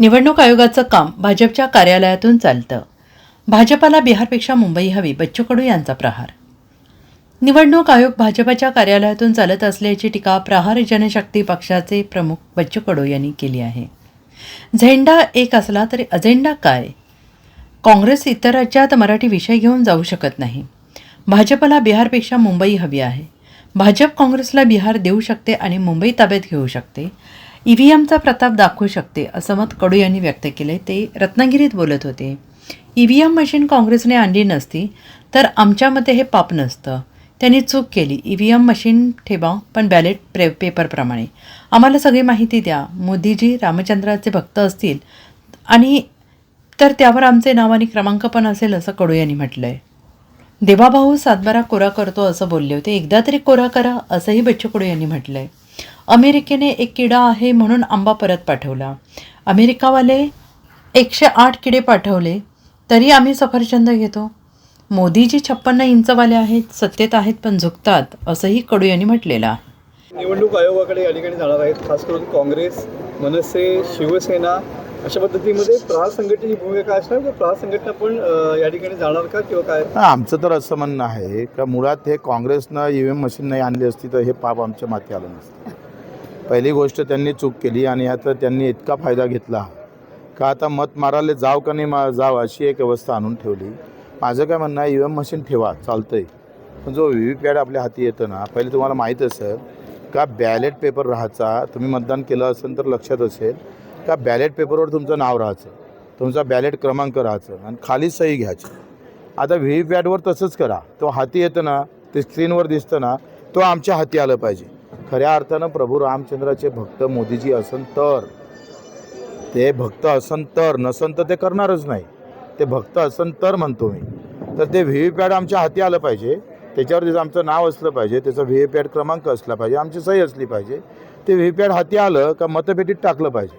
निवडणूक आयोगाचं काम भाजपच्या कार्यालयातून चालतं. भाजपाला बिहारपेक्षा मुंबई हवी बच्चू कडू यांचा प्रहार. निवडणूक आयोग भाजपाच्या कार्यालयातून चालत असल्याची टीका प्रहार जनशक्ती पक्षाचे प्रमुख बच्चू कडू यांनी केली आहे. झेंडा एक असला तरी अजेंडा काय? काँग्रेस इतर राज्यात मराठी विषय घेऊन जाऊ शकत नाही. भाजपला बिहारपेक्षा मुंबई हवी आहे. भाजप काँग्रेसला बिहार देऊ शकते आणि मुंबई ताब्यात घेऊ शकते. ई व्ही एमचा प्रताप दाखवू शकते असं मत कडू यांनी व्यक्त केले ते रत्नागिरीत बोलत होते. ई व्ही एम मशीन काँग्रेसने आणली नसती तर आमच्या मते हे पाप नसतं. त्यांनी चूक केली. ई व्ही एम मशीन ठेवा पण बॅलेट प्रे पेपरप्रमाणे आम्हाला सगळी माहिती द्या. मोदीजी रामचंद्राचे भक्त असतील आणि तर त्यावर आमचे नाव आणि क्रमांक पण असेल असं कडू यांनी म्हटलं आहे देवाभाऊ सातबारा कोरा करतो असं बोलले होते. एकदा तरी कोरा करा असंही बच्चू कडू यांनी म्हटलं आहे अमेरिकेने एक किडा आहे म्हणून आंबा परत पाठवला. अमेरिकावाले एकशे आठ किडे पाठवले तरी आम्ही सफरचंद घेतो. मोदीजी छप्पन्न इंचवाले आहेत सत्तेत आहेत पण झुकतात असंही कडू यांनी म्हटलेलं आहे. निवडणूक आयोगाकडे या ठिकाणी जाणार आहेत खास करून काँग्रेस मनसे शिवसेना अशा पद्धतीमध्ये प्रहार संघटनेची भूमिका काय असणार किंवा प्रहार संघटना पण या ठिकाणी जाणार का किंवा काय? हा, आमचं तर असं म्हणणं आहे का मुळात हे काँग्रेसनं ई व्ही एम मशीन नाही आणली असती तर हे पाप आमच्या माथी आलं नसतं. पहिली गोष्ट त्यांनी चूक केली आणि याचा त्यांनी इतका फायदा घेतला का आता मत मारायला जाव का नाही मा जाव अशी एक व्यवस्था आणून ठेवली. माझं काय म्हणणं आहे ई एम मशीन ठेवा चालतं आहे पण जो व्ही व्ही पॅड आपल्या हाती येतं ना पहिले तुम्हाला माहीत असेल का बॅलेट पेपर राहायचा तुम्ही मतदान केलं असेल तर लक्षात असेल का बॅलेट पेपरवर तुमचं नाव राहायचं तुमचा बॅलेट क्रमांक राहायचं आणि खाली सही घ्यायची. आता व्ही व्ही पॅडवर तसंच करा. तो हाती येतं ना ते स्क्रीनवर दिसतं ना तो आमच्या हाती आलं पाहिजे. खऱ्या अर्थानं प्रभू रामचंद्राचे भक्त मोदीजी असन तर. ते भक्त असन तर नसन तर ते करणारच नाही. ते भक्त असन तर म्हणतो मी. तर ते व्ही व्ही पॅड आमच्या हाती आलं पाहिजे. त्याच्यावर त्याचं आमचं नाव असलं पाहिजे. त्याचा व्ही व्ही पॅड क्रमांक असला पाहिजे. आमची सही असली पाहिजे. ते व्ही व्ही पॅड हाती आलं का मतपेटीत टाकलं पाहिजे.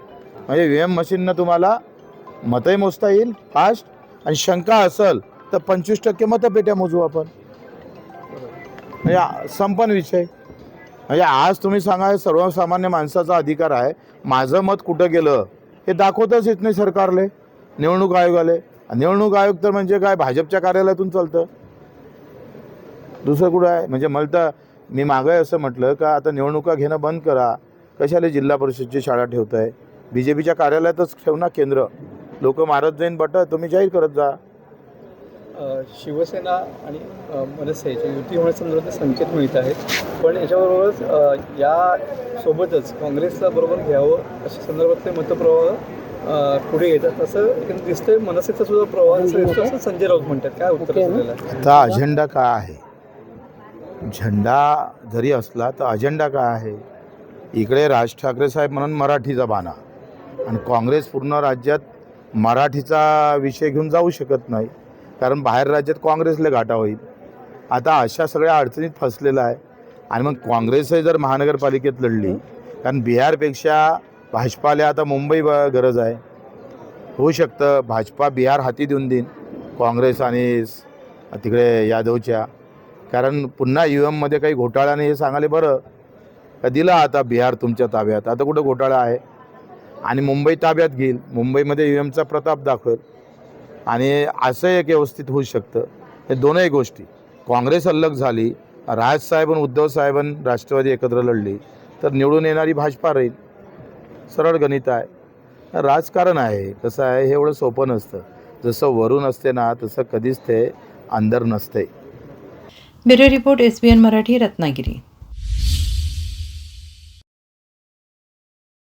म्हणजे व्ही एम मशीननं तुम्हाला मतही मोजता येईल फास्ट. आणि शंका असेल तर पंचवीस टक्के मतपेट्या मोजू आपण. म्हणजे संपन विषय. म्हणजे आज तुम्ही सांगा हे सर्वसामान्य माणसाचा अधिकार आहे. माझं मत कुठं गेलं हे दाखवतच येत नाही सरकारले निवडणूक आयोगाले. निवडणूक आयोग तर म्हणजे काय भाजपच्या कार्यालयातून चालतं. दुसरं कुठं आहे? म्हणजे मला तर मी मागं असं म्हटलं का आता निवडणुका घेणं बंद करा. कशाला जिल्हा परिषदची शाळा ठेवत आहे बी जे पीच्या कार्यालयातच ठेव ना केंद्र. लोक मारत जाईन बट तुम्ही जाहीर करत जा. शिवसेना आणि मनसे याची युती होण्यासंदर्भात संकेत मिळत आहेत. पण याच्याबरोबरच या सोबतच काँग्रेसला बरोबर घ्यावं अशा संदर्भातले मतप्रवाह पुढे येतात. असं दिसतंय मनसेचा सुद्धा प्रवाह असा दिसतो असं संजय राऊत म्हणतात. काय उत्तर? आता अजेंडा काय आहे? झेंडा जरी असला तर अजेंडा काय आहे? इकडे राज ठाकरे साहेब म्हणून मराठीचा बाणा. आणि काँग्रेस पूर्ण राज्यात मराठीचा विषय घेऊन जाऊ शकत नाही. कारण बाहेर राज्यात काँग्रेसला घाटा होईल. आता अशा सगळ्या अडचणीत फसलेला आहे. आणि मग काँग्रेसही जर महानगरपालिकेत लढली कारण बिहारपेक्षा भाजपाला आता मुंबई गरज आहे. होऊ शकतं भाजपा बिहार हाती देऊन देईन काँग्रेस आणि तिकडे यादवच्या. कारण पुन्हा यू एममध्ये काही घोटाळा नाही हे सांगाले बरं. का दिला आता बिहार तुमच्या ताब्यात? आता कुठं घोटाळा आहे? आणि मुंबई ताब्यात घेईल. मुंबईमध्ये यू एमचा प्रताप दाखवेल. आणि असं एक व्यवस्थित होऊ शकतं. हे दोनही गोष्टी. काँग्रेस अलग झाली राजसाहेब आणि उद्धव साहेबां राष्ट्रवादी एकत्र लढली तर निवडून येणारी भाजपा राहील. सरळ गणित आहे. राजकारण आहे कसं आहे हे एवढं सोपं नसतं. जसं वरून असते ना तसं कधीच ते अंदर नसते. Bureau report S B N Marathi Ratnagiri.